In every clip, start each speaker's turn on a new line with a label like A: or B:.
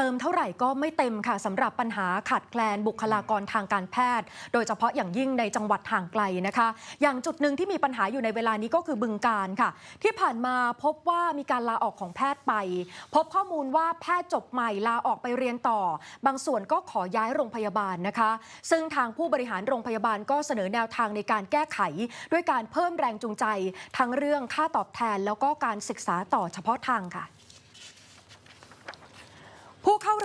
A: เติมเท่าไหร่ก็ไม่เต็มค่ะสำหรับปัญหาขาดแคลนบุคลากรทางการแพทย์ โดยเฉพาะอย่างยิ่งในจังหวัดห่างไกลนะคะ อย่างจุดหนึ่งที่มีปัญหาอยู่ในเวลานี้ก็คือบึงการค่ะ ที่ผ่านมาพบว่ามีการลาออกของแพทย์ไป พบข้อมูลว่าแพทย์จบใหม่ลาออกไปเรียนต่อ บางส่วนก็ขอย้ายโรงพยาบาลนะคะ ซึ่งทางผู้บริหารโรงพยาบาลก็เสนอแนวทางในการแก้ไข ด้วยการเพิ่มแรงจูงใจ ทั้งเรื่องค่าตอบแทนแล้วก็การศึกษาต่อเฉพาะทางค่ะ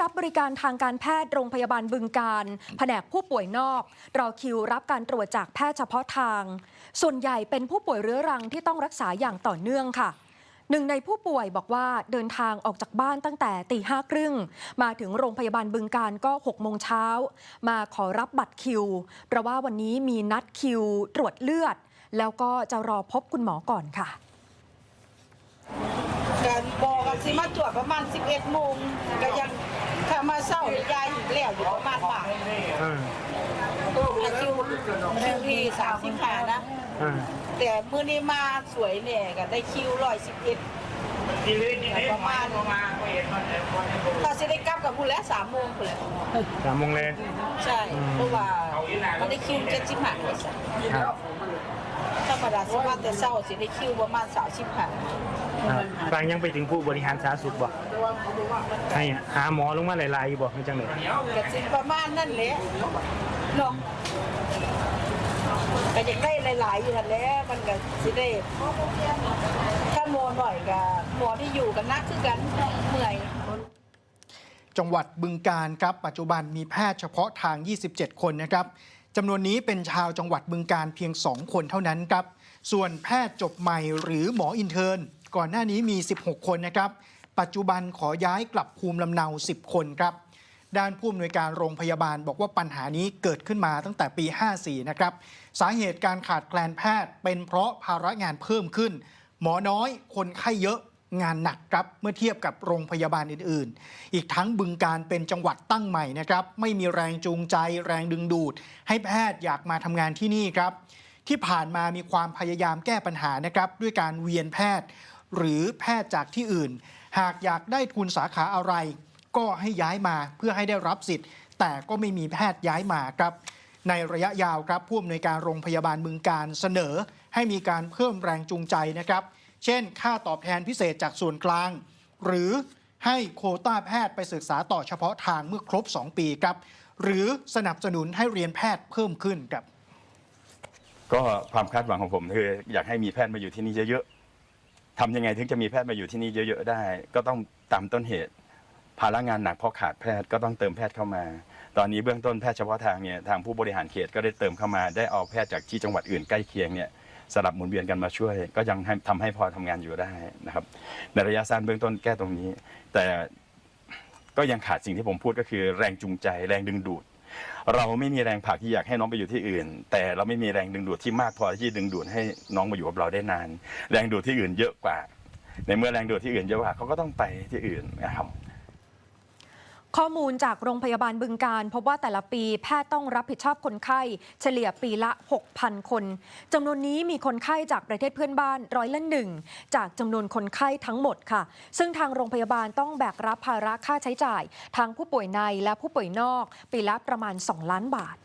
A: รับบริการทางการแพทย์โรงพยาบาลบึงการ แผนกผู้ป่วยนอก รอคิวรับการตรวจจากแพทย์เฉพาะทาง ส่วนใหญ่เป็นผู้ป่วยเรื้อรังที่ต้องรักษาอย่างต่อเนื่องค่ะหนึ่งในผู้ป่วยบอกว่าเดินทางออกจากบ้านตั้งแต่ตีห้าครึ่งมาถึงโรงพยาบาลบึงการก็6โมงเช้า มาขอรับบัตรคิว เพราะว่าวันนี้มีนัดคิวตรวจเลือด แล้วก็จะรอพบคุณหมอก่อนค่ะ
B: กันบอกกันสิมาตรวจประมาณ 11โมงก็ยัง มาเศร้านี่ยายอยู่แล้วอยู่ประมาณบ่าย
C: อ่า
B: แต่คิวคิวที่สามสิบห้านะ
C: อ่า
B: แต่มื้อนี้มาสวยเนี่ยก็ได้คิวร้อยสิบเอ็ดประมาณถ้าสิได้กลับกับผู้แล้วสามโมงพุ่นแหละ
C: สามโมงเลย
B: ใช่เพราะว่ามันได้คิวเจ็ดสิบห้าเลยสิ
C: ครับ
B: ธ รมดาสิมาแต่เศร้าสิได้คิวประมาณสามสิบหา
C: ครับฟังยังไปถึงผู้บริหารสาธารณสุขบ่ให้หาหมอลงมาหลายๆอยู่บ่ไม่จังเลย
B: ก็สิประมาณนั่นแหละเนาะก็อยากได้หลาย ๆ อยู่แหละมันก็สิได้ถ้าโมหน่อยก็หมอที่อยู่กันนักคือกันเมื่อย
D: จังหวัดบึงการครับปัจจุบันมีแพทย์เฉพาะทาง 27 คนนะครับ จำนวนนี้เป็นชาวจังหวัดบึงการเพียง 2 คนเท่านั้นครับ ส่วนแพทย์จบใหม่หรือหมออินเทอร์นก่อนหน้านี้มี 16 คนนะครับ ปัจจุบันขอย้ายกลับภูมิลำเนา 10 คนครับ ด้านผู้อำนวยการโรงพยาบาลบอกว่าปัญหานี้เกิดขึ้นมาตั้งแต่ปี 54 นะครับ สาเหตุการขาดแคลนแพทย์เป็นเพราะภาระงานเพิ่มขึ้น หมอน้อยคนไข้เยอะ งานหนักครับเมื่อเทียบกับโรงพยาบาลอื่น ๆ อีกทั้งบึงการเป็นจังหวัดตั้งใหม่นะครับ ไม่มีแรงจูงใจ แรงดึงดูด ให้แพทย์อยากมาทำงานที่นี่ครับ ที่ผ่านมามีความพยายามแก้ปัญหานะครับ ด้วยการเวียนแพทย์ หรือแพทย์จากที่อื่น หากอยากได้ทุนสาขาอะไร ก็ให้ย้ายมาเพื่อให้ได้รับสิทธิ์ แต่ก็ไม่มีแพทย์ย้ายมาครับในระยะยาวครับผู้อำนวยการโรงพยาบาลบึงการเสนอ ให้มีการเพิ่มแรงจูงใจนะครับ เช่น ค่าตอบแทนพิเศษจากส่วนกลาง หรือให้โคต้าแพทย์ไปศึกษาต่อเฉพาะทางเมื่อครบ 2 ปีครับ หรือสนับสนุนให้เรียนแพทย์เพิ่มขึ้นครับ
E: ก็ความคาดหวังของผมคืออยากให้มีแพทย์มาอยู่ที่นี่เยอะๆทำยังไงถึงจะมีแพทย์มาอยู่ที่นี่เยอะ ๆ ได้ ก็ต้องตามต้นเหตุ ภาระงานหนักเพราะขาดแพทย์ก็ต้องเติมแพทย์เข้ามา ตอนนี้เบื้องต้นแพทย์เฉพาะทางเนี่ยทางผู้บริหารเขตก็ได้เติมเข้ามาได้เอาแพทย์จากที่จังหวัดอื่นใกล้เคียงเนี่ย สลับหมุนเวียนกันมาช่วย ก็ยังให้ทำให้พอทำงานอยู่ได้นะครับ ในระยะสั้นเบื้องต้นแก้ตรงนี้ แต่ก็ยังขาดสิ่งที่ผมพูดก็คือแรงจูงใจแรงดึงดูด เราไม่มีแรงผลักที่อยากให้น้องไปอยู่ที่อื่น แต่เราไม่มีแรงดึงดูดที่มากพอที่ดึงดูดให้น้องมาอยู่กับเราได้นาน แรงดูดที่อื่นเยอะกว่า ในเมื่อแรงดูดที่อื่นเยอะกว่าเขาก็ต้องไปที่อื่นนะครับ
A: ข้อมูลจากโรงพยาบาลบึงการพบว่าแต่ละปีแพทย์ต้องรับผิดชอบคนไข้ เฉลี่ยปีละ 6,000 คนจำนวนนี้มีคนไข้จากประเทศเพื่อนบ้านร้อยละหนึ่งจากจำนวนคนไข้ทั้งหมดค่ะ ซึ่งทางโรงพยาบาลต้องแบกรับภาระค่าใช้จ่าย ทั้งผู้ป่วยในและผู้ป่วยนอก ปีละประมาณ 2 ล้านบาท